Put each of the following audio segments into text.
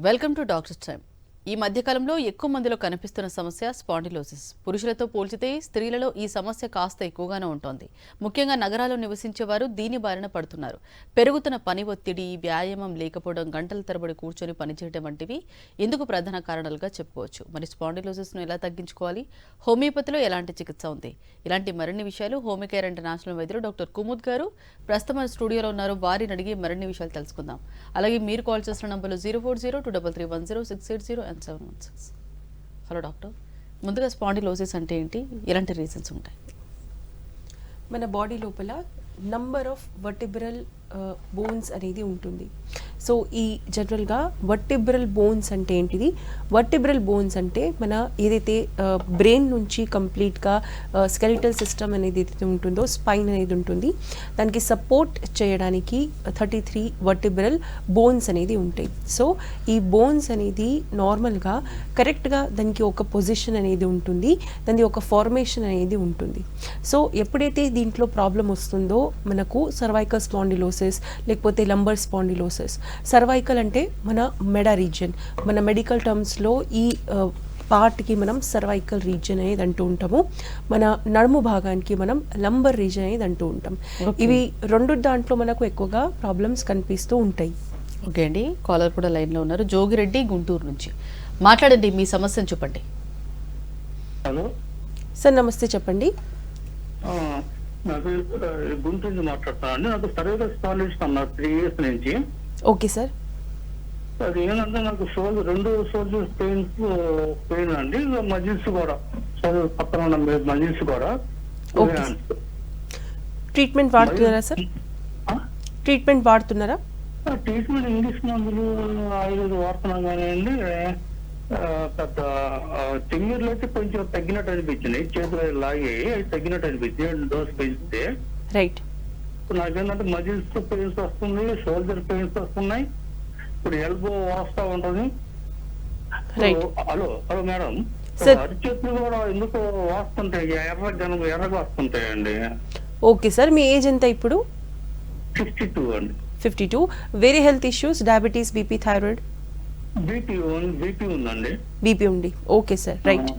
Welcome to doctors time ఈ మధ్యకాలంలో ఎక్కువ మందిలో కనిపిస్తున్న సమస్య స్పాండిలోసిస్. పురుషులతో పోల్చితే స్త్రీలలో ఈ సమస్య కాస్త ఎక్కువగానే ఉంటుంది. ముఖ్యంగా నగరాల్లో నివసించే వారు దీని బారిన పడుతున్నారు. పెరుగుతున్న పని ఒత్తిడి వ్యాయామం లేకపోవడం గంటల తరబడి కూర్చొని పనిచేయడం వంటివి ఇందుకు ప్రధాన కారణాలుగా చెప్పుకోవచ్చు. మరి స్పాండిలోసిస్ను ఎలా తగ్గించుకోవాలి? హోమియోపతిలో ఎలాంటి చికిత్స ఉంది? ఇలాంటి మరిన్ని విషయాలు హోమికేర్ ఇంటర్నేషనల్ వైద్యులు డాక్టర్ కుముద్ గారు ప్రస్తుతం మన స్టూడియోలో ఉన్నారు. వారిని అడిగి మరిన్ని విషయాలు తెలుసుకుందాం. అలాగే మీరు కాల్ చేసిన నంబర్లు zero four zero two double three one zero six eight zero and seven one six hello doctor ముందుగా స్పాండిలోసిస్ అంటే ఏంటి? ఎలాంటి రీజన్స్ ఉంటాయి? మన బాడీ లోపల నంబర్ ఆఫ్ వర్టిబ్రల్ బోన్స్ అనేది ఉంటుంది. సో ఈ జనరల్గా వర్టిబ్రల్ బోన్స్ అంటే ఏంటిది? వర్టిబ్రల్ బోన్స్ అంటే మన ఏదైతే బ్రెయిన్ నుంచి కంప్లీట్గా స్కెలిటల్ సిస్టమ్ అనేది ఏదైతే ఉంటుందో స్పైన్ అనేది ఉంటుంది దానికి సపోర్ట్ చేయడానికి థర్టీ త్రీ వర్టిబ్రల్ బోన్స్ అనేది ఉంటాయి. సో ఈ బోన్స్ అనేది నార్మల్గా కరెక్ట్గా దానికి ఒక పొజిషన్ అనేది ఉంటుంది దాని ఒక ఫార్మేషన్ అనేది ఉంటుంది. సో ఎప్పుడైతే దీంట్లో ప్రాబ్లం వస్తుందో మనకు సర్వైకల్ స్పాండిలోసిస్ లేకపోతే లంబర్ స్పాండిలోసిస్ సర్వైకల్ అంటే మన మెడ రీజియన్. మన మెడికల్ టర్మ్స్లో ఈ పార్ట్కి మనం సర్వైకల్ రీజియన్ అనేది అంటూ ఉంటాము. మన నడుము భాగానికి మనం లంబర్ రీజియన్ అనేది అంటూ ఉంటాం. ఇవి రెండు దాంట్లో మనకు ఎక్కువగా ప్రాబ్లమ్స్ కనిపిస్తూ ఉంటాయి. ఓకే అండి. కాలర్ కూడా లైన్లో ఉన్నారు. జోగిరెడ్డి గుంటూరు నుంచి. మాట్లాడండి మీ సమస్యను చెప్పండి. హలో. సార్ నమస్తే చెప్పండి. గుంటూరు నుంచి మాట్లాడుతున్నాను అండి. నాకు సర్వేల స్పాలిస్ట్ అన్నారు త్రీ ఇయర్స్ నుంచి ఓకే సార్. అది ఏంటంటే నాకు షోల్డర్ రెండు షోల్డర్ పెయిన్స్ పెయిన్ అండి. మజిల్స్ కూడా. షోల్డర్ పక్కన ఉన్న మజిల్స్ కూడా. ట్రీట్మెంట్ వాడుతున్నారా సార్? ట్రీట్మెంట్ వాడుతున్నారా? ట్రీట్మెంట్ ఇంగ్లీష్ మందులు ఆయుర్వేద వాడుతున్నాం కానీ అండి ఆ, పెద్ద తిమ్మిర్లు అయితే కొంచెం తగ్గినట్టు అనిపించింది. చేతులు లాగి తగ్గినట్టు అనిపించింది. డోస్ పెంచితే. రైట్. నాకేంటంటే మజిల్స్ పెయిన్స్ వస్తుంది షోల్డర్ పెయిన్స్ వస్తున్నాయి. ఇప్పుడు ఎల్బో వాస్తా ఉంటది. Hello hello madam. అరిచేతులు కూడా ఎందుకో వాస్తుంటాయి? ఎర్ర గనుక ఎర్రగా వస్తుంటాయండి. ఓకే సార్ మీ ఏజ్ ఎంత ఇప్పుడు? సిక్స్టీ టూ అండి. Fifty two. వేరే health issues diabetes BP thyroid BP ఉంది. Okay sir right.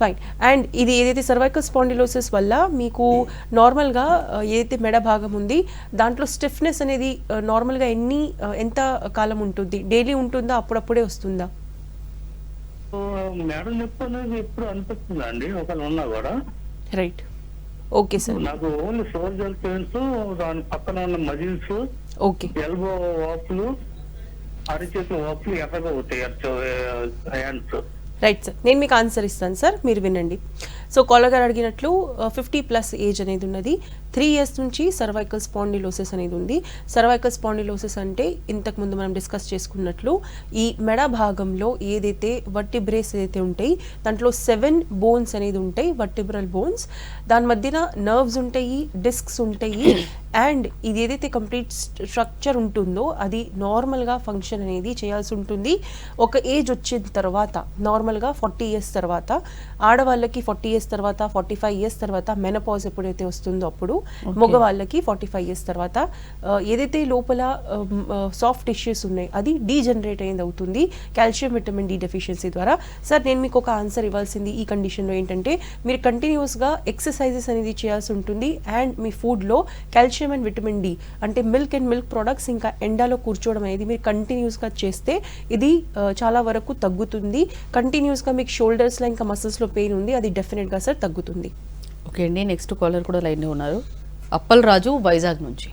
Fine. And ఇది ఏదైతే సర్వైకల్ స్పాండిలోసిస్ వల్ల మీకు నార్మల్గా ఏదైతే మెడ భాగం ఉంది దాంట్లో స్టిఫ్నెస్ అనేది నార్మల్గా ఎన్ని ఎంత కాలం ఉంటుంది? డైలీ ఉంటుందా? అప్పుడప్పుడే వస్తుందా? మేడం నొప్పి అనేది ఎప్పుడు అనిపిస్తుంది అండి? ఒకళ్ళు ఉన్నా కూడా. రైట్. Okay sir. నాకు ఓన్లీ షోల్డర్ పెయిన్స్ దాని పక్కన ఉన్న మజిల్స్ ఓకే. ఎల్బో వాపులు ఎర్రగా అవుతాయి హ్యాండ్స్ రైట్ సార్ నేను మీకు ఆన్సర్ ఇస్తాను సార్ మీరు వినండి. సో కాలర్ గారు అడిగినట్లు ఫిఫ్టీ ప్లస్ ఏజ్ అనేది ఉన్నది. త్రీ ఇయర్స్ నుంచి సర్వైకల్ స్పాండిలోసెస్ అనేది ఉంది. సర్వైకల్ స్పాండిలోసెస్ అంటే ఇంతకుముందు మనం డిస్కస్ చేసుకున్నట్లు ఈ మెడ భాగంలో ఏదైతే వర్టిబ్రేస్ ఏదైతే ఉంటాయి దాంట్లో సెవెన్ బోన్స్ అనేది ఉంటాయి వర్టిబ్రల్ బోన్స్ దాని మధ్యన నర్వ్స్ ఉంటాయి డిస్క్స్ ఉంటాయి అండ్ ఇది ఏదైతే కంప్లీట్ స్ట్రక్చర్ ఉంటుందో అది నార్మల్గా ఫంక్షన్ అనేది చేయాల్సి ఉంటుంది. ఒక ఏజ్ వచ్చిన తర్వాత నార్మల్గా ఫార్టీ ఇయర్స్ తర్వాత ఆడవాళ్ళకి ఫార్టీ ఇయర్స్ తర్వాత ఫార్టీ ఫైవ్ ఇయర్స్ తర్వాత మెనపాజ్ ఎప్పుడైతే వస్తుందో అప్పుడు మగవాళ్ళకి ఫార్టీ ఫైవ్ ఇయర్స్ తర్వాత ఆ, ఏదైతే లోపల సాఫ్ట్ టిష్యూస్ ఉన్నాయి అది డీజనరేట్ అయింది అవుతుంది. కాల్షియం విటమిన్ డి డెఫిషియన్సీ ద్వారా. సార్ నేను మీకు ఒక ఆన్సర్ ఇవ్వాల్సింది ఈ కండిషన్లో ఏంటంటే మీరు కంటిన్యూస్గా ఎక్సర్సైజెస్ అనేది చేయాల్సి ఉంటుంది. అండ్ మీ ఫుడ్లో కాల్షియం అండ్ విటమిన్ డి అంటే మిల్క్ అండ్ మిల్క్ ప్రొడక్ట్స్ ఇంకా ఎండాలో కూర్చోవడం అనేది మీరు కంటిన్యూస్గా చేస్తే ఇది ఆ, చాలా వరకు తగ్గుతుంది. కంటిన్యూస్గా మీకు షోల్డర్స్లో ఇంకా మసిల్స్లో పెయిన్ ఉంది అది డెఫినెట్గా సార్ తగ్గుతుంది. ఓకే అండి నెక్స్ట్ కాలర్ కూడా లైన్లో ఉన్నారు. అప్పల్ రాజు వైజాగ్ నుంచి.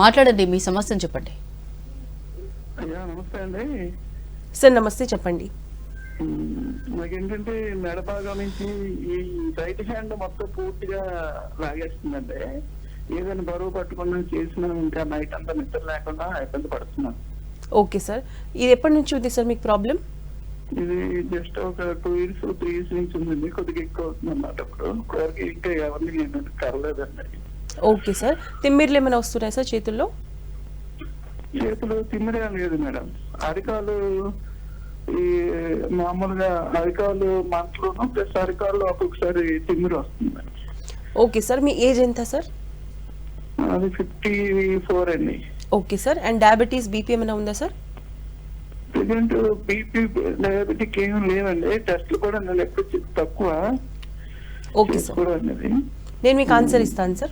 మాట్లాడండి మీ సమస్యను చెప్పండి. అయ్యా నమస్తే అండి. సార్ నమస్తే చెప్పండి. నాకేంటంటే మెడ భాగం నుంచి ఈ రైట్ హ్యాండ్ మొత్తం పూర్తిగా లాగేస్తుందండి. ఏదైనా బరువు పట్టుకున్నా చేసినా ఇంకా నైట్ అంతా నిద్ర లేకుండా ఇబ్బంది పడుతున్నాను. Okay sir. ఇది ఎప్పటి నుంచి ఉంది సార్ మీకు ప్రాబ్లం? ఇది జస్ట్ ఒక టూ ఇయర్స్ త్రీ ఇయర్స్ నుంచి ఉందండి. కొద్దిగా ఎక్కువ అవుతుంది అన్నమాట ఇప్పుడు ఇప్పటివరకు ఇంకా ఎవరిని నేను కరలేదండి. ఓకే సార్ తిమ్మిర్లు ఏమైనా వస్తున్నాయి సార్ చేతుల్లో? చేతులు తిమ్మిరే లేదు మేడం. అరికాలు ఈ మామూలుగా అరికాలు మంటలోను ప్లస్ అరికాలు ఒక్కొక్కసారి తిమ్మిరి వస్తుంది ఓకే సార్ మీ ఏజ్ ఎంత సార్ అది ఫిఫ్టీ ఫోర్ అండి okay sir and diabetes BP ఏమైనా ఉందా సార్ ప్రజెంట్ బీపీ డయాబెటిక్ ఏం లేవండి. టెస్ట్లు కూడా నేను ఎప్పుడు చె- తక్కువ. ఓకే సార్ నేను మీకు ఆన్సర్ ఇస్తాను సార్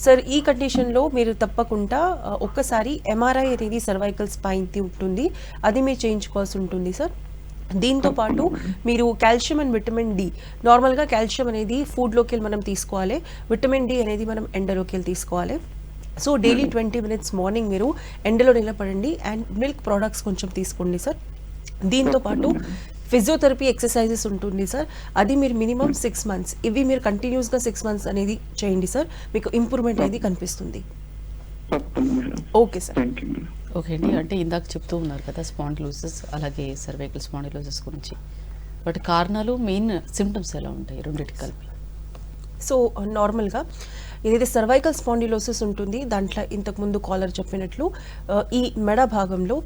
సార్ ఈ కండిషన్లో మీరు తప్పకుండా ఒక్కసారి ఎంఆర్ఐ అనేది సర్వైకల్ స్పైన్ది ఉంటుంది. అది మీరు చేయించుకోవాల్సి ఉంటుంది సార్ దీంతో పాటు మీరు కాల్షియం అండ్ విటమిన్ డి నార్మల్గా కాల్షియం అనేది ఫుడ్లోకి వెళ్ళి మనం తీసుకోవాలి. విటమిన్ డి అనేది మనం ఎండలోకి వెళ్ళి తీసుకోవాలి. So daily twenty minutes morning మీరు ఎండలో నిలబడండి అండ్ మిల్క్ ప్రోడక్ట్స్ కొంచెం తీసుకోండి సార్. దీంతో పాటు ఫిజియోథెరపీ ఎక్సర్సైజెస్ ఉంటుంది సార్. అది మీరు మినిమం సిక్స్ మంత్స్ ఇవి మీరు కంటిన్యూస్గా సిక్స్ మంత్స్ అనేది చేయండి సార్. మీకు ఇంప్రూవ్మెంట్ అనేది కనిపిస్తుంది. తప్పకుండా మేడం. Okay sir. ఓకే అండి. అంటే ఇందాక చెప్తూ ఉన్నారు కదా స్పాండిలోసిస్ అలాగే సర్వైకల్ స్పాండిలోసిస్ గురించి. వాటి కారణాలు మెయిన్ సిమ్టమ్స్ ఎలా ఉంటాయి రెండింటి కలిపి? సో నార్మల్గా ఏదైతే సర్వైకల్ స్పాండిలోసిస్ ఉంటుంది దాంట్లో ఇంతకుముందు కాలర్ చెప్పినట్లు ఈ మెడ భాగంలో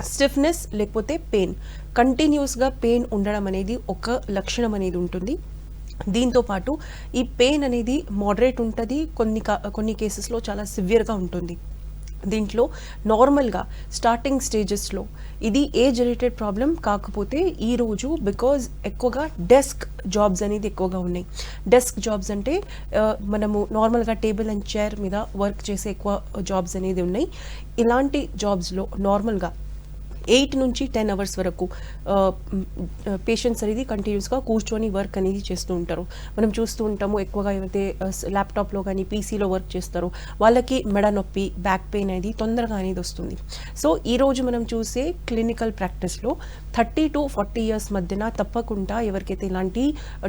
స్టిఫ్నెస్ లేకపోతే పెయిన్ కంటిన్యూస్గా పెయిన్ ఉండడం అనేది ఒక లక్షణం అనేది ఉంటుంది. దీంతో పాటు ఈ పెయిన్ అనేది మోడరేట్ ఉంటుంది. కొన్ని కా- కొన్ని కేసెస్లో చాలా సివియర్గా ఉంటుంది. దీంట్లో నార్మల్గా స్టార్టింగ్ స్టేజెస్లో ఇది ఏజ్ రిలేటెడ్ ప్రాబ్లం కాకపోతే ఈరోజు బికాజ్ ఎక్కువగా డెస్క్ జాబ్స్ అనేది ఎక్కువగా ఉన్నాయి. డెస్క్ జాబ్స్ అంటే మనము నార్మల్గా టేబుల్ అండ్ చైర్ మీద వర్క్ చేసే ఎక్కువ జాబ్స్ అనేది ఉన్నాయి. ఇలాంటి జాబ్స్లో నార్మల్గా ఎయిట్ నుంచి టెన్ అవర్స్ వరకు పేషెంట్స్ అనేది కంటిన్యూస్గా కూర్చొని వర్క్ అనేది చేస్తూ ఉంటారు. మనం చూస్తూ ఉంటాము ఎక్కువగా ఎవరైతే ల్యాప్టాప్లో కానీ పీసీలో వర్క్ చేస్తారో వాళ్ళకి మెడ నొప్పి బ్యాక్ పెయిన్ అనేది తొందరగా అనేది వస్తుంది. సో ఈరోజు మనం చూసే క్లినికల్ ప్రాక్టీస్లో థర్టీ టు ఫార్టీ ఇయర్స్ మధ్యన తప్పకుండా ఎవరికైతే ఇలాంటి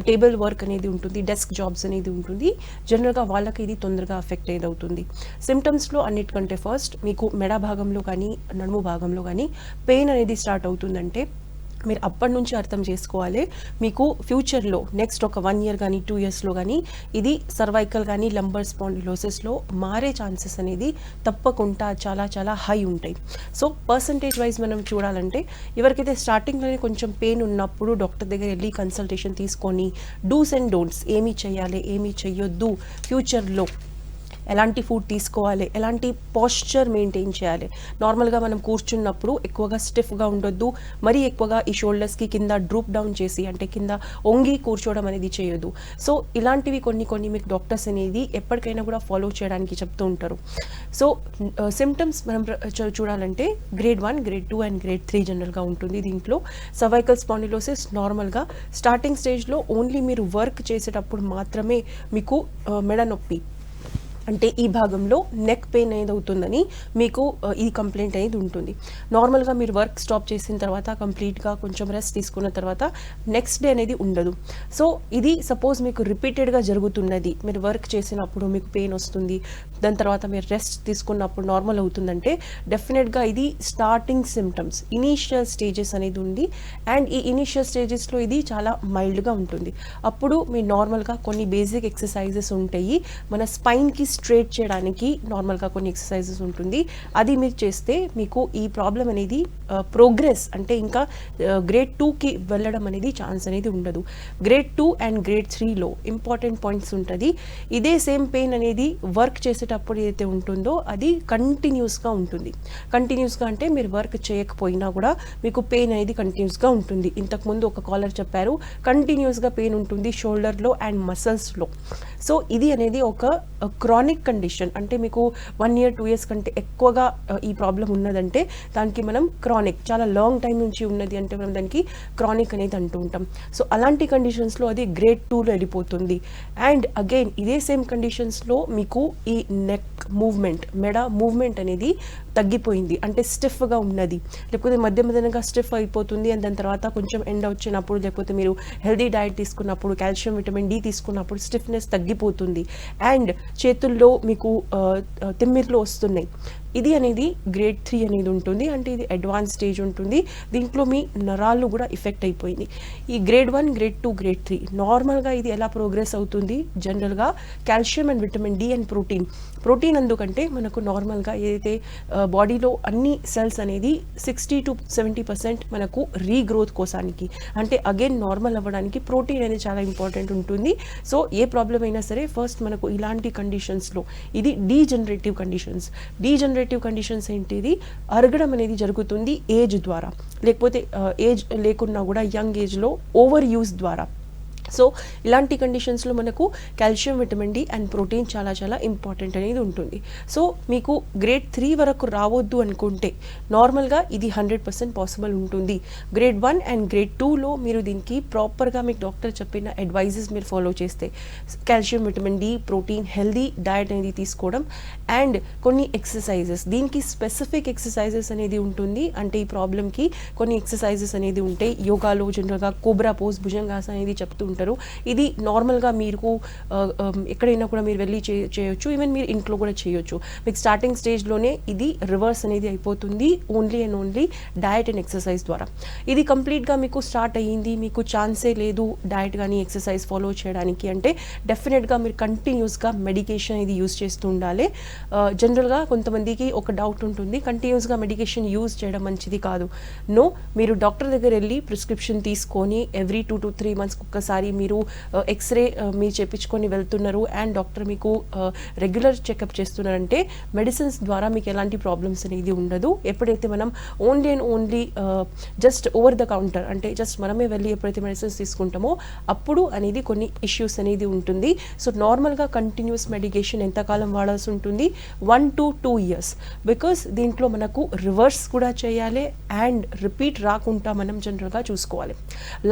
టేబుల్ వర్క్ అనేది ఉంటుంది డెస్క్ జాబ్స్ అనేది ఉంటుంది జనరల్గా వాళ్ళకి ఇది తొందరగా అఫెక్ట్ అనేది అవుతుంది సిమ్టమ్స్లో అన్నిటికంటే ఫస్ట్ మీకు మెడ భాగంలో కానీ నడుము భాగంలో కానీ పెయిన్ అనేది స్టార్ట్ అవుతుందంటే మీరు అప్పటి నుంచి అర్థం చేసుకోవాలి. మీకు ఫ్యూచర్లో నెక్స్ట్ ఒక వన్ ఇయర్ కానీ టూ ఇయర్స్లో కానీ ఇది సర్వైకల్ కానీ లంబర్ స్పాండిలోసిస్లో మారే ఛాన్సెస్ అనేది తప్పకుండా చాలా చాలా హై ఉంటాయి. సో పర్సంటేజ్ వైజ్ మనం చూడాలంటే ఎవరికైతే స్టార్టింగ్లోనే కొంచెం పెయిన్ ఉన్నప్పుడు డాక్టర్ దగ్గర వెళ్ళి కన్సల్టేషన్ తీసుకొని డూస్ అండ్ డోంట్స్ ఏమి చేయాలి ఏమి చేయొద్దు ఫ్యూచర్లో ఎలాంటి ఫుడ్ తీసుకోవాలి ఎలాంటి పాస్చర్ మెయింటైన్ చేయాలి. నార్మల్గా మనం కూర్చున్నప్పుడు ఎక్కువగా స్టిఫ్గా ఉండొద్దు మరీ ఎక్కువగా ఈ షోల్డర్స్కి కింద డ్రూప్ డౌన్ చేసి అంటే కింద ఒంగి కూర్చోవడం అనేది చేయొద్దు. సో ఇలాంటివి కొన్ని కొన్ని మీకు డాక్టర్స్ అనేది ఎప్పటికైనా కూడా ఫాలో చేయడానికి చెప్తూ ఉంటారు. సో సిమ్టమ్స్ uh, మనం చూడాలంటే grade one grade two and grade three జనరల్గా ఉంటుంది దీంట్లో. సర్వైకల్ స్పాండిలోసిస్ నార్మల్గా స్టార్టింగ్ స్టేజ్లో ఓన్లీ మీరు వర్క్ చేసేటప్పుడు మాత్రమే మీకు uh, మెడ నొప్పి అంటే ఈ భాగంలో నెక్ పెయిన్ అనేది అవుతుందని మీకు ఈ కంప్లైంట్ అనేది ఉంటుంది. నార్మల్గా మీరు వర్క్ స్టాప్ చేసిన తర్వాత కంప్లీట్గా కొంచెం రెస్ట్ తీసుకున్న తర్వాత నెక్స్ట్ డే అనేది ఉండదు. సో ఇది సపోజ్ మీకు రిపీటెడ్గా జరుగుతున్నది. మీరు వర్క్ చేసినప్పుడు మీకు పెయిన్ వస్తుంది. దాని తర్వాత మీరు రెస్ట్ తీసుకున్నప్పుడు నార్మల్ అవుతుందంటే డెఫినెట్గా ఇది స్టార్టింగ్ సిమ్టమ్స్ ఇనీషియల్ స్టేజెస్ అనేది ఉంది. అండ్ ఈ ఇనీషియల్ స్టేజెస్లో ఇది చాలా మైల్డ్గా ఉంటుంది. అప్పుడు మీరు నార్మల్గా కొన్ని బేసిక్ ఎక్సర్సైజెస్ ఉంటాయి. మన స్పైన్కి స్ట్రేట్ చేయడానికి నార్మల్గా కొన్ని ఎక్సర్సైజెస్ ఉంటుంది. అది మీరు చేస్తే మీకు ఈ ప్రాబ్లం అనేది ప్రోగ్రెస్ అంటే ఇంకా గ్రేడ్ టూకి వెళ్ళడం అనేది ఛాన్స్ అనేది ఉండదు. గ్రేడ్ టూ అండ్ గ్రేడ్ త్రీలో ఇంపార్టెంట్ పాయింట్స్ ఉంటుంది. ఇదే సేమ్ పెయిన్ అనేది వర్క్ చేసేటప్పుడు ఏదైతే ఉంటుందో అది కంటిన్యూస్గా ఉంటుంది. కంటిన్యూస్గా అంటే మీరు వర్క్ చేయకపోయినా కూడా మీకు పెయిన్ అనేది కంటిన్యూస్గా ఉంటుంది. ఇంతకుముందు ఒక కాలర్ చెప్పారు కంటిన్యూస్గా పెయిన్ ఉంటుంది షోల్డర్లో అండ్ మసల్స్లో. సో ఇది అనేది ఒక క్రానిక్ కండిషన్ అంటే మీకు వన్ ఇయర్ టూ ఇయర్స్ కంటే ఎక్కువగా uh, ఈ ప్రాబ్లం ఉన్నదంటే దానికి మనం క్రానిక్ చాలా లాంగ్ టైం నుంచి ఉన్నది అంటే మనం దానికి క్రానిక్ అనేది అంటూ ఉంటాం. సో అలాంటి కండిషన్స్లో అది గ్రేడ్ టూలో వెళ్ళిపోతుంది. అండ్ అగైన్ ఇదే సేమ్ కండిషన్స్లో మీకు ఈ నెక్ మూవ్మెంట్ మెడ మూవ్మెంట్ అనేది తగ్గిపోయింది. అంటే స్టిఫ్గా ఉన్నది. లేకపోతే మధ్య మధ్యనగా స్టిఫ్ అయిపోతుంది అండ్ దాని తర్వాత కొంచెం ఎండ వచ్చినప్పుడు లేకపోతే మీరు హెల్దీ డైట్ తీసుకున్నప్పుడు కాల్షియం విటమిన్ డి తీసుకున్నప్పుడు స్టిఫ్నెస్ తగ్గిపోతుంది. అండ్ చేతుల్లో మీకు తిమ్మిర్లు వస్తున్నాయి. ఇది అనేది గ్రేడ్ త్రీ అనేది ఉంటుంది. అంటే ఇది అడ్వాన్స్ స్టేజ్ ఉంటుంది. దీంట్లో మీ నరాలు కూడా ఎఫెక్ట్ అయిపోయింది. ఈ grade one grade two grade three నార్మల్గా ఇది ఎలా ప్రోగ్రెస్ అవుతుంది? జనరల్గా calcium and vitamin D and protein protein ఎందుకంటే మనకు నార్మల్గా ఏదైతే uh, బాడీలో అన్ని సెల్స్ అనేది సిక్స్టీ టు సెవెంటీ పర్సెంట్ మనకు రీగ్రోత్ కోసానికి. అంటే అగైన్ నార్మల్ అవ్వడానికి ప్రోటీన్ అనేది చాలా ఇంపార్టెంట్ ఉంటుంది. సో ఏ ప్రాబ్లం అయినా సరే ఫస్ట్ మనకు ఇలాంటి కండిషన్స్లో ఇది degenerative conditions degenerative degenerative conditions ఏంటిది? అరగడం అనేది జరుగుతుంది ఏజ్ ద్వారా. లేకపోతే uh, ఏజ్ లేకున్నా కూడా యంగ్ ఏజ్లో ఓవర్ యూస్ ద్వారా. సో ఇలాంటి కండిషన్స్లో మనకు calcium vitamin D and protein చాలా చాలా ఇంపార్టెంట్ అనేది ఉంటుంది. సో మీకు గ్రేడ్ త్రీ వరకు రావద్దు అనుకుంటే నార్మల్గా ఇది హండ్రెడ్ పర్సెంట్ పాసిబుల్ ఉంటుంది. గ్రేడ్ వన్ అండ్ గ్రేడ్ టూలో మీరు దీనికి ప్రాపర్గా మీకు డాక్టర్ చెప్పిన అడ్వైజెస్ మీరు ఫాలో చేస్తే calcium vitamin D protein healthy diet అనేది తీసుకోవడం అండ్ కొన్ని ఎక్సర్సైజెస్ దీనికి స్పెసిఫిక్ ఎక్సర్సైజెస్ అనేది ఉంటుంది. అంటే ఈ ప్రాబ్లమ్కి కొన్ని ఎక్సర్సైజెస్ అనేది ఉంటాయి. యోగాలో జనరల్గా కోబ్రా పోజ్ భుజంగాస అనేది చెప్తూ ఉంటారు. ఇది నార్మల్గా మీకు ఎక్కడైనా కూడా మీరు వెళ్ళి చేయొచ్చు. ఈవెన్ మీరు ఇంట్లో కూడా చేయొచ్చు. మీకు స్టార్టింగ్ స్టేజ్లోనే ఇది రివర్స్ అనేది అయిపోతుంది. Only and only diet and exercise ద్వారా. ఇది కంప్లీట్గా మీకు స్టార్ట్ అయ్యింది. మీకు ఛాన్సే లేదు డయట్ కానీ ఎక్సర్సైజ్ ఫాలో చేయడానికి అంటే డెఫినెట్గా మీరు కంటిన్యూస్గా మెడికేషన్ ఇది యూస్ చేస్తూ ఉండాలి. జనరల్గా కొంతమందికి ఒక డౌట్ ఉంటుంది. కంటిన్యూస్గా మెడికేషన్ యూజ్ చేయడం మంచిది కాదు. నో మీరు డాక్టర్ దగ్గర వెళ్ళి ప్రిస్క్రిప్షన్ తీసుకొని ఎవ్రీ టూ టు త్రీ మంత్స్కి ఒక్కసారి మీరు ఎక్స్రే మీరు చేపించుకొని వెళ్తున్నారు అండ్ డాక్టర్ మీకు రెగ్యులర్ చెకప్ చేస్తున్నారంటే మెడిసిన్స్ ద్వారా మీకు ఎలాంటి ప్రాబ్లమ్స్ అనేది ఉండదు. ఎప్పుడైతే మనం only and only just over the counter అంటే జస్ట్ మనమే వెళ్ళి ఎప్పుడైతే మెడిసిన్స్ తీసుకుంటామో అప్పుడు అనేది కొన్ని ఇష్యూస్ అనేది ఉంటుంది. సో నార్మల్గా కంటిన్యూస్ మెడికేషన్ ఎంతకాలం వాడాల్సి ఉంటుంది? One to two years because దీంట్లో మనకు రివర్స్ కూడా చేయాలి అండ్ రిపీట్ రాకుండా మనం జనరల్గా చూసుకోవాలి.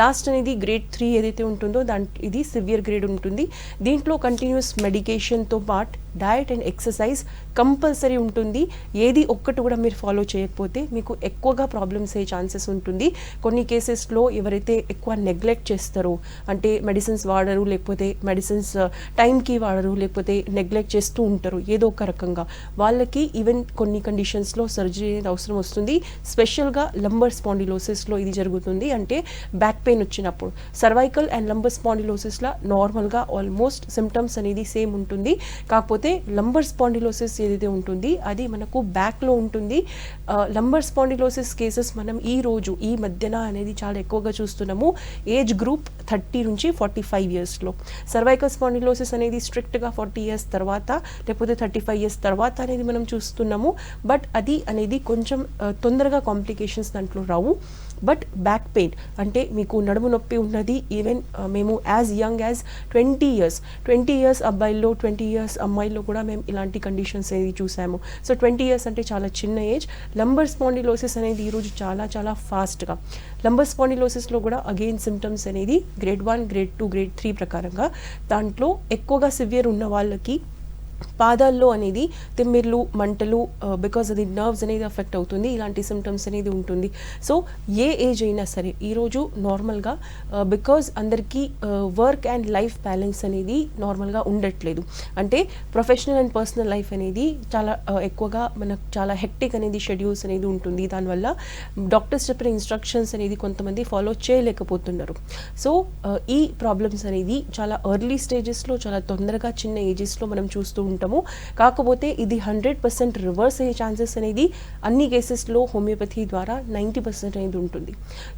లాస్ట్ అనేది గ్రేడ్ త్రీ ఏదైతే ఉంటుందో దాని ఇది సివియర్ గ్రేడ్ ఉంటుంది. దీంట్లో కంటిన్యూస్ మెడికేషన్తో పాటు డయట్ అండ్ ఎక్సర్సైజ్ కంపల్సరీ ఉంటుంది. ఏది ఒక్కటి కూడా మీరు ఫాలో చేయకపోతే మీకు ఎక్కువగా ప్రాబ్లమ్స్ అయ్యే ఛాన్సెస్ ఉంటుంది. కొన్ని కేసెస్లో ఎవరైతే ఎక్కువ నెగ్లెక్ట్ చేస్తారో అంటే మెడిసిన్స్ వాడరు లేకపోతే మెడిసిన్స్ టైంకి uh, వాడరు లేకపోతే నెగ్లెక్ట్ చేస్తూ ఉంటారు ఏదో ఒక రకంగా. వాళ్ళకి ఈవెన్ కొన్ని కండిషన్స్లో సర్జరీ అనేది అవసరం వస్తుంది. స్పెషల్గా లంబర్ స్పాండిలోసిస్లో ఇది జరుగుతుంది. అంటే బ్యాక్ పెయిన్ వచ్చినప్పుడు. సర్వైకల్ అండ్ లంబర్ స్పాండిలోసిస్లో నార్మల్గా ఆల్మోస్ట్ సిమ్టమ్స్ అనేది సేమ్ ఉంటుంది. కాకపోతే లంబర్ స్పాండిలోసిస్ ఏదైతే ఉంటుంది అది మనకు బ్యాక్లో ఉంటుంది. లంబర్ స్పాండిలోసిస్ కేసెస్ మనం ఈ రోజు ఈ మధ్యన అనేది చాలా ఎక్కువగా చూస్తున్నాము. ఏజ్ గ్రూప్ థర్టీ నుంచి ఫార్టీ ఫైవ్ ఇయర్స్లో. సర్వైకల్ స్పాండిలోసిస్ అనేది స్ట్రిక్ట్గా ఫార్టీ ఇయర్స్ తర్వాత లేకపోతే థర్టీ ఫైవ్ ఇయర్స్ తర్వాత అనేది మనం చూస్తున్నాము. బట్ అది అనేది కొంచెం తొందరగా కాంప్లికేషన్స్ దాంట్లో రావు. But back pain. అంటే మీకు నడుము నొప్పి ఉన్నది ఈవెన్ uh, మేము as young as twenty years twenty years అబ్బాయిల్లో twenty years అమ్మాయిల్లో కూడా మేము ఇలాంటి కండిషన్స్ అనేది చూసాము. సో ట్వంటీ ఇయర్స్ అంటే చాలా చిన్న ఏజ్ లంబర్ స్పాండిలోసిస్ అనేది ఈరోజు చాలా చాలా ఫాస్ట్గా లంబర్ స్పాండిలోసిస్లో కూడా అగైన్ సిమ్టమ్స్ అనేది grade one grade two grade three ప్రకారంగా. దాంట్లో ఎక్కువగా సివియర్ ఉన్న వాళ్ళకి పాదాల్లో అనేది తిమ్మిర్లు మంటలు బికాజ్ అది నర్వ్స్ అనేది అఫెక్ట్ అవుతుంది ఇలాంటి సిమ్టమ్స్ అనేది ఉంటుంది. సో ఏ ఏజ్ అయినా సరే ఈరోజు నార్మల్గా బికాజ్ అందరికీ వర్క్ అండ్ లైఫ్ బ్యాలెన్స్ అనేది నార్మల్గా ఉండట్లేదు. అంటే ప్రొఫెషనల్ అండ్ పర్సనల్ లైఫ్ అనేది చాలా ఎక్కువగా మనకు చాలా హెక్టిక్ అనేది షెడ్యూల్స్ అనేది ఉంటుంది. దానివల్ల డాక్టర్స్ చెప్పిన ఇన్స్ట్రక్షన్స్ అనేది కొంతమంది ఫాలో చేయలేకపోతున్నారు. సో ఈ ప్రాబ్లమ్స్ అనేది చాలా ఎర్లీ స్టేజెస్లో చాలా తొందరగా చిన్న ఏజెస్లో మనం చూస్తూ ఉంటాము. కాకపోతే ఇది హండ్రెడ్ పర్సెంట్ రివర్స్ అయ్యే ఛాన్సెస్ అనేది అన్ని కేసెస్లో హోమియోపతి ద్వారా నైంటీ పర్సెంట్ అనేది ఉంటుంది.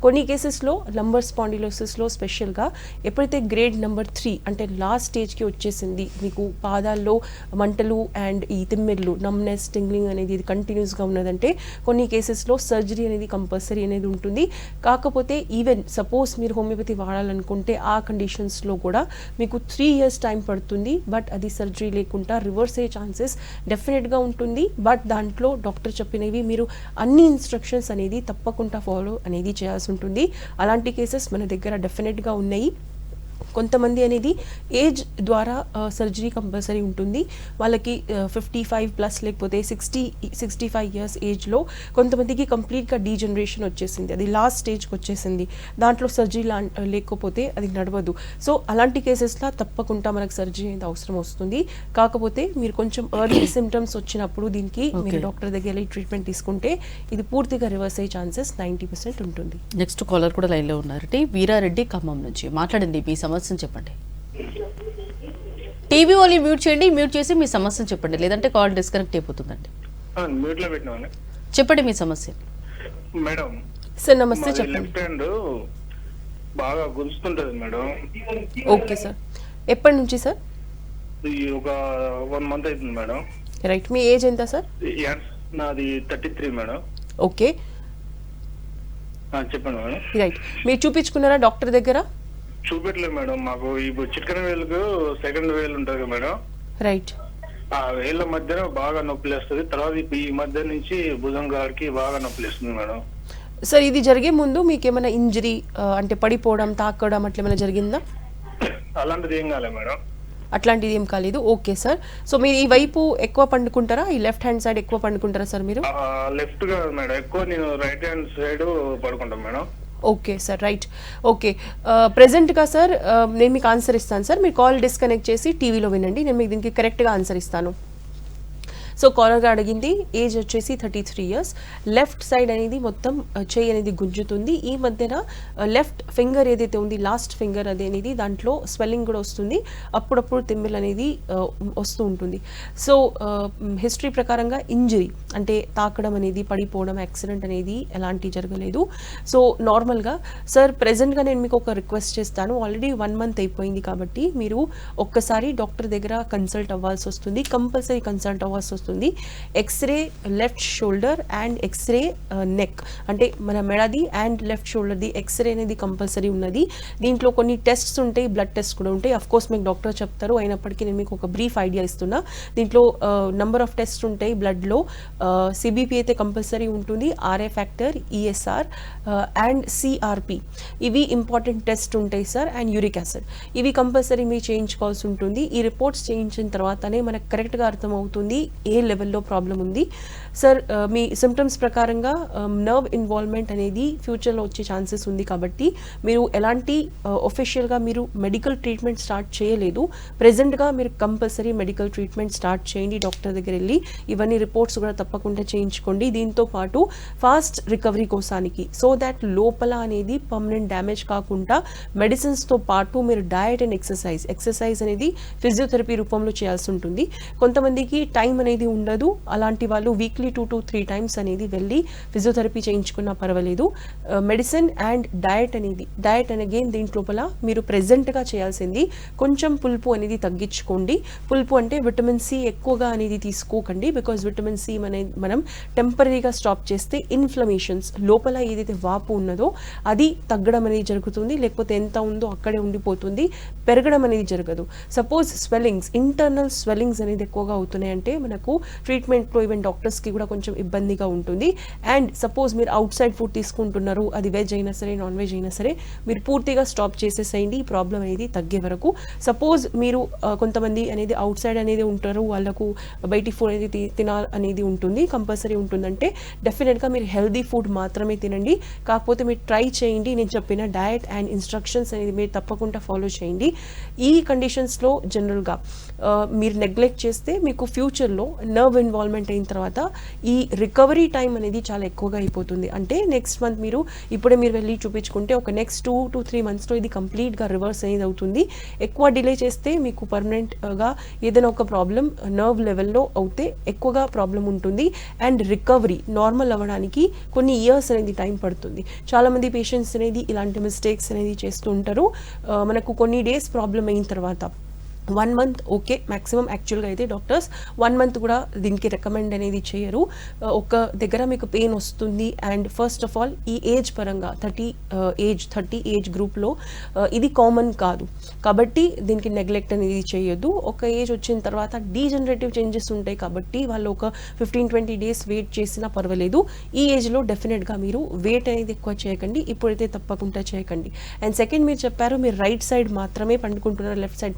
కొన్ని కేసెస్లో లంబర్ స్పాండిలోసిస్లో స్పెషల్గా ఎప్పుడైతే గ్రేడ్ నెంబర్ త్రీ అంటే లాస్ట్ స్టేజ్కి వచ్చేసింది మీకు పాదాల్లో మంటలు అండ్ ఈ తిమ్మెర్లు నమ్నెస్ టింగ్లింగ్ అనేది ఇది కంటిన్యూస్గా ఉన్నదంటే కొన్ని కేసెస్లో సర్జరీ అనేది కంపల్సరీ అనేది ఉంటుంది. కాకపోతే ఈవెన్ సపోజ్ మీరు హోమియోపతి వాడాలనుకుంటే ఆ కండిషన్స్లో కూడా మీకు త్రీ ఇయర్స్ టైం పడుతుంది. బట్ అది సర్జరీ లేకుండా రివర్స్ అయ్యే ఛాన్సెస్ డెఫినెట్గా ఉంటుంది. బట్ దాంట్లో డాక్టర్ చెప్పినవి మీరు అన్ని ఇన్స్ట్రక్షన్స్ అనేది తప్పకుండా ఫాలో అనేది చేయాల్సి ఉంటుంది. అలాంటి కేసెస్ మన దగ్గర డెఫినెట్గా ఉన్నాయి. కొంతమంది అనేది ఏజ్ ద్వారా సర్జరీ కంపల్సరీ ఉంటుంది. వాళ్ళకి ఫిఫ్టీ ఫైవ్ ప్లస్ లేకపోతే సిక్స్టీ సిక్స్టీ ఫైవ్ ఇయర్స్ ఏజ్లో కొంతమందికి కంప్లీట్గా డీజనరేషన్ వచ్చేసింది. అది లాస్ట్ స్టేజ్కి వచ్చేసింది. దాంట్లో సర్జరీ లా లేకపోతే అది నడవదు. సో అలాంటి కేసెస్లో తప్పకుండా మనకు సర్జరీ అనేది అవసరం వస్తుంది. కాకపోతే మీరు కొంచెం ఎర్లీ సిమ్టమ్స్ వచ్చినప్పుడు దీనికి మీరు. డాక్టర్ దగ్గర వెళ్ళి ట్రీట్మెంట్ తీసుకుంటే ఇది పూర్తిగా రివర్స్ అయ్యే ఛాన్సెస్ నైంటీ పర్సెంట్ ఉంటుంది. నెక్స్ట్ కాలర్ కూడా లైన్లో ఉన్నారండి. వీరారెడ్డి ఖమ్మం నుంచి మాట్లాడండి మీ సమస్యను చెప్పండి. టీవీ ఓన్లీ మ్యూట్ చేయండి మ్యూట్ చేసి మీ సమస్యను చెప్పండి. లేదంటే కాల్ డిస్కనెక్ట్ అయిపోతుందండి. మ్యూట్లో పెట్టినామని చెప్పండి మీ సమస్య. మేడం సార్ నమస్తే చెప్పండి. బాగా గుంజుతుంటది మేడం. Okay sir. ఎప్పటి నుంచి సార్? ఈ ఒక వన్ మంత్ అవుతుంది మేడం. రైట్. మీ ఏజ్ ఎంత సార్? నాది థర్టీ త్రీ మేడం. ఓకే. ఆ, చెప్పండి మేడం. రైట్. మీరు చూపించుకున్నారా డాక్టర్ దగ్గర? చూపెట్టలేదు మేడం. మాకు ఇప్పుడు చిట్కన వేలుకు సెకండ్ వేలు ఉంటుంది మేడం. రైట్ ఆ వేళ్ళ మధ్యన బాగా నొప్పి లేస్తుంది తర్వాత ఇప్పుడు ఈ మధ్య నుంచి భుజం గారికి బాగా నొప్పి లేస్తుంది మేడం. సార్ ఇది జరిగే ముందు మీకు ఏమైనా ఇంజరీ అంటే పడిపోవడం తాకడం అట్లా ఏమైనా జరిగిందా? అలాంటిది ఏం కాలే మేడం. అట్లాంటిది ఏం కాలేదు. ఓకే సార్ సో మీరు ఈ వైపు ఎక్కువ పండుకుంటారా? ఈ లెఫ్ట్ హ్యాండ్ సైడ్ ఎక్కువ పండుకుంటారా సార్ మీరు? లెఫ్ట్గా మేడం. ఎక్కువ నేను రైట్ హ్యాండ్ సైడ్ పడుకుంటాను madam. Okay sir right okay ప్రెజెంట్గా sir నేను మీకు ఆన్సర్ ఇస్తాను సార్ మీరు కాల్ డిస్కనెక్ట్ చేసి టీవీలో వినండి. నేను మీకు దీనికి కరెక్ట్గా ఆన్సర్ ఇస్తాను. సో కాలర్గా అడిగింది ఏజ్ వచ్చేసి thirty three years. Left side అనేది మొత్తం చేయి అనేది గుంజుతుంది. ఈ మధ్యన లెఫ్ట్ ఫింగర్ ఏదైతే ఉంది లాస్ట్ ఫింగర్ అది అనేది దాంట్లో స్వెల్లింగ్ కూడా వస్తుంది. అప్పుడప్పుడు తిమ్మిల్ అనేది వస్తూ ఉంటుంది. సో హిస్టరీ ప్రకారంగా ఇంజరీ అంటే తాకడం అనేది పడిపోవడం యాక్సిడెంట్ అనేది ఎలాంటి జరగలేదు. సో నార్మల్గా సార్ ప్రెసెంట్గా నేను మీకు ఒక రిక్వెస్ట్ చేస్తాను. ఆల్రెడీ వన్ మంత్ అయిపోయింది కాబట్టి మీరు ఒక్కసారి డాక్టర్ దగ్గర కన్సల్ట్ అవ్వాల్సి వస్తుంది. కంపల్సరీ కన్సల్ట్ అవ్వాల్సి వస్తుంది. X-ray left shoulder and x-ray neck అంటే మన మెడది అండ్ లెఫ్ట్ షోల్డర్ది ఎక్స్రే అనేది కంపల్సరీ ఉన్నది. దీంట్లో కొన్ని టెస్ట్స్ ఉంటాయి బ్లడ్ టెస్ట్ కూడా ఉంటాయి. అఫ్ కోర్స్ మీకు డాక్టర్ చెప్తారు. అయినప్పటికీ నేను మీకు ఒక బ్రీఫ్ ఐడియా ఇస్తున్నా. దీంట్లో నంబర్ ఆఫ్ టెస్ట్ ఉంటాయి బ్లడ్లో సిబిపి uh, అయితే కంపల్సరీ ఉంటుంది. RA factor ESR and CRP ఇవి ఇంపార్టెంట్ టెస్ట్ ఉంటాయి సార్ అండ్ యూరిక్ యాసిడ్ ఇవి కంపల్సరీ మీరు చేయించుకోవాల్సి ఉంటుంది. ఈ రిపోర్ట్స్ చేయించిన తర్వాతనే మనకు కరెక్ట్గా అర్థమవుతుంది ఏ లెవెల్లో ప్రాబ్లం ఉంది. సార్ uh, మీ సిమ్టమ్స్ ప్రకారంగా um, నర్వ్ ఇన్వాల్వ్మెంట్ అనేది ఫ్యూచర్లో వచ్చే ఛాన్సెస్ ఉంది కాబట్టి మీరు ఎలాంటి uh, ఒఫిషియల్గా మీరు మెడికల్ ట్రీట్మెంట్ స్టార్ట్ చేయలేదు. ప్రెసెంట్గా మీరు కంపల్సరీ మెడికల్ ట్రీట్మెంట్ స్టార్ట్ చేయండి డాక్టర్ దగ్గర వెళ్ళి. ఇవన్నీ రిపోర్ట్స్ కూడా తప్పకుండా చేయించుకోండి. దీంతో పాటు ఫాస్ట్ రికవరీ కోసానికి. సో దాట్ లోపల అనేది పర్మనెంట్ డ్యామేజ్ కాకుండా మెడిసిన్స్తో పాటు మీరు డయట్ అండ్ ఎక్సర్సైజ్ ఎక్సర్సైజ్ అనేది ఫిజియోథెరపీ రూపంలో చేయాల్సి ఉంటుంది. కొంతమందికి టైం అనేది ఉండదు. అలాంటి వాళ్ళు weekly two to three times అనేది వెళ్ళి ఫిజియోథెరపీ చేయించుకున్నా పర్వాలేదు. మెడిసిన్ అండ్ డయట్ అనేది డయట్ అండ్ అగైన్ దీంట్లోపల మీరు ప్రెజెంట్గా చేయాల్సింది కొంచెం పులుపు అనేది తగ్గించుకోండి. పులుపు అంటే విటమిన్ సి ఎక్కువగా అనేది తీసుకోకండి బికాజ్ విటమిన్ సి మన మనం టెంపరీగా స్టాప్ చేస్తే ఇన్ఫ్లమేషన్స్ లోపల ఏదైతే వాపు ఉన్నదో అది తగ్గడం అనేది జరుగుతుంది. లేకపోతే ఎంత ఉందో అక్కడే ఉండిపోతుంది. పెరగడం అనేది జరగదు. సపోజ్ స్వెల్లింగ్స్ ఇంటర్నల్ స్వెల్లింగ్స్ అనేది ఎక్కువగా అవుతున్నాయి అంటే మనకు ట్రీట్మెంట్లో ఈవెన్ డాక్టర్స్కి కూడా కొంచెం ఇబ్బందిగా ఉంటుంది. అండ్ సపోజ్ మీరు అవుట్ సైడ్ ఫుడ్ తీసుకుంటున్నారు అది వెజ్ అయినా సరే నాన్ వెజ్ అయినా సరే మీరు పూర్తిగా స్టాప్ చేసేసేయండి ఈ ప్రాబ్లం అనేది తగ్గే వరకు. సపోజ్ మీరు కొంతమంది అనేది అవుట్ సైడ్ అనేది ఉంటారు వాళ్ళకు బయటి ఫుడ్ అనేది తినాలి అనేది ఉంటుంది కంపల్సరీ ఉంటుందంటే డెఫినెట్గా మీరు హెల్దీ ఫుడ్ మాత్రమే తినండి. కాకపోతే మీరు ట్రై చేయండి నేను చెప్పిన డయట్ అండ్ ఇన్స్ట్రక్షన్స్ అనేది మీరు తప్పకుండా ఫాలో చేయండి. ఈ కండిషన్స్లో జనరల్గా మీరు నెగ్లెక్ట్ చేస్తే మీకు ఫ్యూచర్లో నర్వ్ ఇన్వాల్వ్మెంట్ అయిన తర్వాత ఈ రికవరీ టైం అనేది చాలా ఎక్కువగా అయిపోతుంది. అంటే నెక్స్ట్ మంత్ మీరు ఇప్పుడే మీరు వెళ్ళి చూపించుకుంటే ఒక నెక్స్ట్ టూ టు త్రీ మంత్స్లో ఇది కంప్లీట్గా రివర్స్ అనేది అవుతుంది. ఎక్కువ డిలే చేస్తే మీకు పర్మనెంట్గా ఏదైనా ఒక ప్రాబ్లం నర్వ్ లెవెల్లో అవుతే ఎక్కువగా ప్రాబ్లం ఉంటుంది. అండ్ రికవరీ నార్మల్ అవ్వడానికి కొన్ని ఇయర్స్ అనేది టైం పడుతుంది. చాలామంది పేషెంట్స్ అనేది ఇలాంటి మిస్టేక్స్ అనేది చేస్తూ ఉంటారు. మనకు కొన్ని డేస్ ప్రాబ్లం అయిన తర్వాత. వన్ మంత్ ఓకే మ్యాక్సిమం యాక్చువల్గా అయితే డాక్టర్స్ వన్ మంత్ కూడా దీనికి రికమెండ్ అనేది చేయరు. Uh, ఒక దగ్గర మీకు పెయిన్ వస్తుంది అండ్ ఫస్ట్ ఆఫ్ ఆల్ ఈ ఏజ్ పరంగా థర్టీ ఏజ్ థర్టీ ఏజ్ గ్రూప్లో ఇది కామన్ కాదు. కాబట్టి దీనికి నెగ్లెక్ట్ అనేది చేయొద్దు. ఒక ఏజ్ వచ్చిన తర్వాత డీజనరేటివ్ చేంజెస్ ఉంటాయి కాబట్టి వాళ్ళు ఒక ఫిఫ్టీన్ ట్వంటీ డేస్ వెయిట్ చేసినా పర్వాలేదు. ఈ ఏజ్లో డెఫినెట్గా మీరు వెయిట్ అనేది ఎక్కువ చేయకండి. ఇప్పుడైతే తప్పకుండా చేయకండి. అండ్ సెకండ్ మీరు చెప్పారు మీరు రైట్ సైడ్ మాత్రమే పండుకుంటున్నారు లెఫ్ట్ సైడ్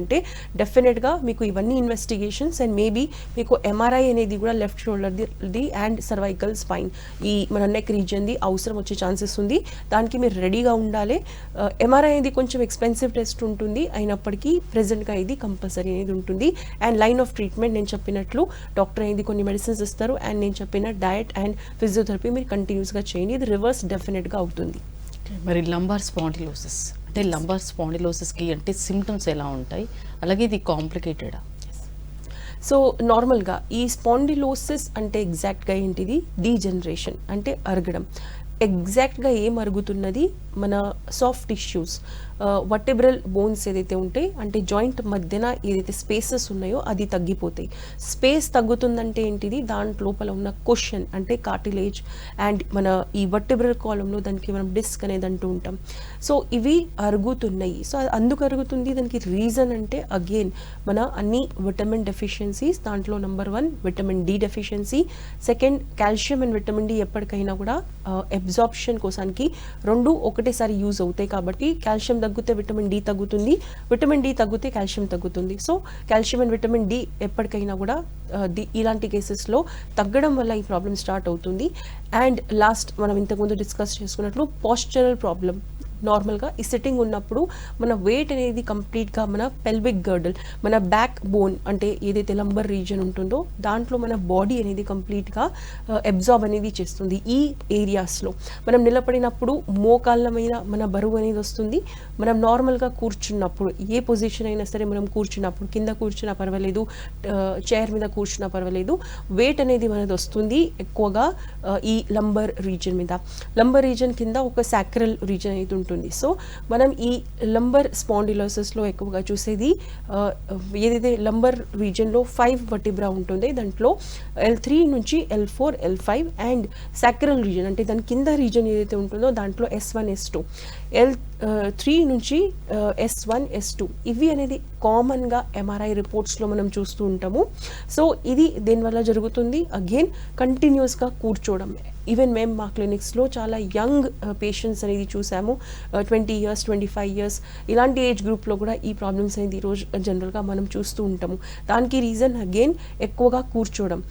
పండుకుంటలేరంటే డెఫినెట్గా మీకు ఇవన్నీ ఇన్వెస్టిగేషన్స్ అండ్ మేబీ మీకు ఎంఆర్ఐ అనేది కూడా లెఫ్ట్ షోల్డర్ది అండ్ సర్వైకల్ స్పైన్ ఈ మన నెక్ రీజియన్ది అవసరం వచ్చే ఛాన్సెస్ ఉంది. దానికి మీరు రెడీగా ఉండాలి. Uh, ఎంఆర్ఐ అనేది కొంచెం ఎక్స్పెన్సివ్ టెస్ట్ ఉంటుంది. అయినప్పటికీ ప్రెసెంట్గా ఇది కంపల్సరీ అనేది ఉంటుంది. అండ్ లైన్ ఆఫ్ ట్రీట్మెంట్ నేను చెప్పినట్లు డాక్టర్ అనేది కొన్ని మెడిసిన్స్ ఇస్తారు. అండ్ నేను చెప్పిన డయట్ అండ్ ఫిజియోథెరపీ మీరు కంటిన్యూస్గా చేయండి. ఇది రివర్స్ డెఫినెట్గా అవుతుంది. మరి లంబార్ స్పాండిలోసిస్ అంటే లంబార్ స్పాండిలోసిస్కి అంటే సిమ్టమ్స్ ఎలా ఉంటాయి? అలాగే ఇది కాంప్లికేటెడా? సో నార్మల్గా ఈ స్పాండిలోసిస్ అంటే ఎగ్జాక్ట్గా ఏంటిది? డీజనరేషన్ అంటే అరగడం. ఎగ్జాక్ట్గా ఏం అరుగుతున్నది? మన సాఫ్ట్ టిష్యూస్ వర్టెబ్రల్ బోన్స్ ఏదైతే ఉంటాయి అంటే జాయింట్ మధ్యన ఏదైతే స్పేసెస్ ఉన్నాయో అది తగ్గిపోతాయి. స్పేస్ తగ్గుతుందంటే ఏంటిది? దాంట్ లోపల ఉన్న క్వశ్చన్ అంటే కార్టిలేజ్ అండ్ మన ఈ వర్టెబ్రల్ కాలంలో దానికి మనం డిస్క్ అనేది అంటూ ఉంటాం. సో ఇవి అరుగుతున్నాయి. సో అది అందుకు అరుగుతుంది? దానికి రీజన్ అంటే అగైన్ మన అన్ని విటమిన్ డెఫిషియన్సీస్ దాంట్లో number one vitamin D deficiency second calcium and vitamin D ఎప్పటికైనా కూడా అబ్జార్ప్షన్ కోసానికి రెండు ఒక ఒకటేసారి యూజ్ అవుతాయి కాబట్టి కాల్షియం తగ్గితే విటమిన్ డి తగ్గుతుంది విటమిన్ డి తగ్గితే కాల్షియం తగ్గుతుంది. So calcium and vitamin D ఎప్పటికైనా కూడా ది ఇలాంటి కేసెస్లో తగ్గడం వల్ల ఈ ప్రాబ్లం స్టార్ట్ అవుతుంది. అండ్ లాస్ట్ మనం ఇంతకుముందు డిస్కస్ చేసుకున్నట్లు పోస్చరల్ ప్రాబ్లం నార్మల్గా ఈ సిట్టింగ్ ఉన్నప్పుడు మన వెయిట్ అనేది కంప్లీట్గా మన పెల్విక్ గర్డల్ మన బ్యాక్ బోన్ అంటే ఏదైతే లంబర్ రీజన్ ఉంటుందో దాంట్లో మన బాడీ అనేది కంప్లీట్గా అబ్జార్బ్ అనేది చేస్తుంది ఈ ఏరియాస్లో మనం నిలబడినప్పుడు మోకాళ్ళ మీద మన బరువు అనేది వస్తుంది. మనం నార్మల్గా కూర్చున్నప్పుడు ఏ పొజిషన్ అయినా సరే మనం కూర్చున్నప్పుడు కింద కూర్చున్నా పర్వాలేదు చైర్ మీద కూర్చున్నా పర్వాలేదు వెయిట్ అనేది మనది వస్తుంది ఎక్కువగా ఈ లంబర్ రీజన్ మీద. లంబర్ రీజన్ కింద ఒక సాక్రల్ రీజన్ అనేది ఉంటుంది. సో మనం ఈ లంబర్ స్పాండిలోసిస్లో ఎక్కువగా చూసేది ఏదైతే లంబర్ రీజన్లో ఫైవ్ వర్టిబ్రా ఉంటుంది దాంట్లో ఎల్ త్రీ నుంచి L four L five and sacral region అంటే దాని కింద రీజన్ ఏదైతే ఉంటుందో దాంట్లో S one S two L three నుంచి ఎస్ వన్ ఎస్ టూ ఇవి అనేది కామన్గా ఎంఆర్ఐ రిపోర్ట్స్లో మనం చూస్తూ ఉంటాము. సో ఇది దేనివల్ల జరుగుతుంది? అగైన్ కంటిన్యూస్గా కూర్చోవడం ఈవెన్ మేము మా క్లినిక్స్లో చాలా యంగ్ పేషెంట్స్ uh, అనేది చూసాము. Twenty years twenty five years ఇలాంటి ఏజ్ గ్రూప్లో కూడా ఈ ప్రాబ్లమ్స్ అనేది ఈరోజు జనరల్గా uh, మనం చూస్తూ ఉంటాము. దానికి రీజన్ అగైన్ ఎక్కువగా కూర్చోవడం.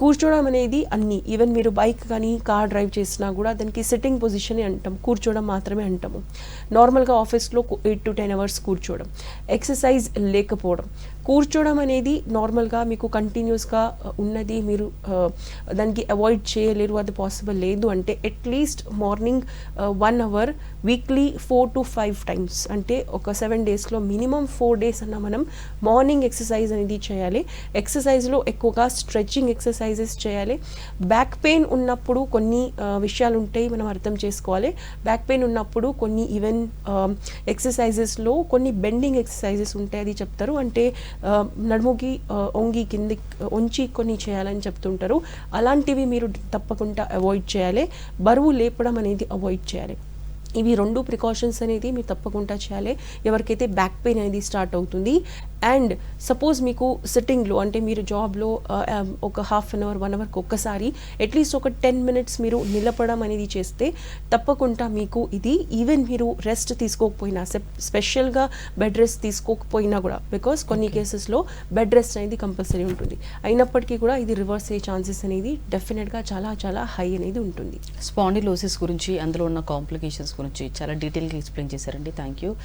కూర్చోవడం అనేది అన్ని. ఈవెన్ మీరు బైక్ కానీ కార్ డ్రైవ్ చేసినా కూడా దానికి సిట్టింగ్ పొజిషన్ అంటాం. కూర్చోవడం మాత్రమే అంటాము. నార్మల్గా ఆఫీస్లో ఎయిట్ టు టెన్ అవర్స్ కూర్చోవడం. ఎక్సర్సైజ్ లేకపోవడం. కూర్చోవడం అనేది నార్మల్గా మీకు కంటిన్యూస్గా uh, ఉన్నది మీరు uh, దానికి అవాయిడ్ చేయలేరు అది పాసిబుల్ లేదు అంటే at least morning one hour weekly four to five times అంటే ఒక సెవెన్ డేస్లో మినిమం ఫోర్ డేస్ అన్న మనం మార్నింగ్ ఎక్సర్సైజ్ అనేది చేయాలి. ఎక్సర్సైజ్లో ఎక్కువగా స్ట్రెచ్చింగ్ ఎక్సర్సైజెస్ చేయాలి. బ్యాక్ పెయిన్ ఉన్నప్పుడు కొన్ని uh, విషయాలు ఉంటాయి మనం అర్థం చేసుకోవాలి. బ్యాక్ పెయిన్ ఉన్నప్పుడు కొన్ని ఈవెన్ ఎక్సర్సైజెస్లో um, కొన్ని బెండింగ్ ఎక్సర్సైజెస్ ఉంటాయి అది చెప్తారు. అంటే నడుముకి ఒంగి కింది ఉంచి కొన్ని చేయాలని చెప్తుంటారు. అలాంటివి మీరు తప్పకుండా అవాయిడ్ చేయాలి. బరువు లేపడం అనేది అవాయిడ్ చేయాలి. ఇవి రెండు ప్రికాషన్స్ అనేది మీరు తప్పకుండా చేయాలి. ఎవరికైతే బ్యాక్ పెయిన్ అనేది స్టార్ట్ అవుతుంది. అండ్ సపోజ్ మీకు సిట్టింగ్లో అంటే మీరు జాబ్లో ఒక హాఫ్ అన్ అవర్ వన్ అవర్కి ఒక్కసారి అట్లీస్ట్ ఒక టెన్ మినిట్స్ మీరు నిలపడం అనేది చేస్తే తప్పకుండా మీకు ఇది ఈవెన్ మీరు రెస్ట్ తీసుకోకపోయినా స్పెషల్గా బెడ్ రెస్ట్ తీసుకోకపోయినా కూడా బికాస్ కొన్ని కేసెస్లో బెడ్ రెస్ట్ అనేది కంపల్సరీ ఉంటుంది. అయినప్పటికీ కూడా ఇది రివర్స్ అయ్యే ఛాన్సెస్ అనేది డెఫినెట్గా చాలా చాలా హై అనేది ఉంటుంది. స్పాండిలోసిస్ గురించి అందులో ఉన్న కాంప్లికేషన్స్ గురించి చాలా డీటెయిల్గా ఎక్స్ప్లెయిన్ చేశారండి. Thank you.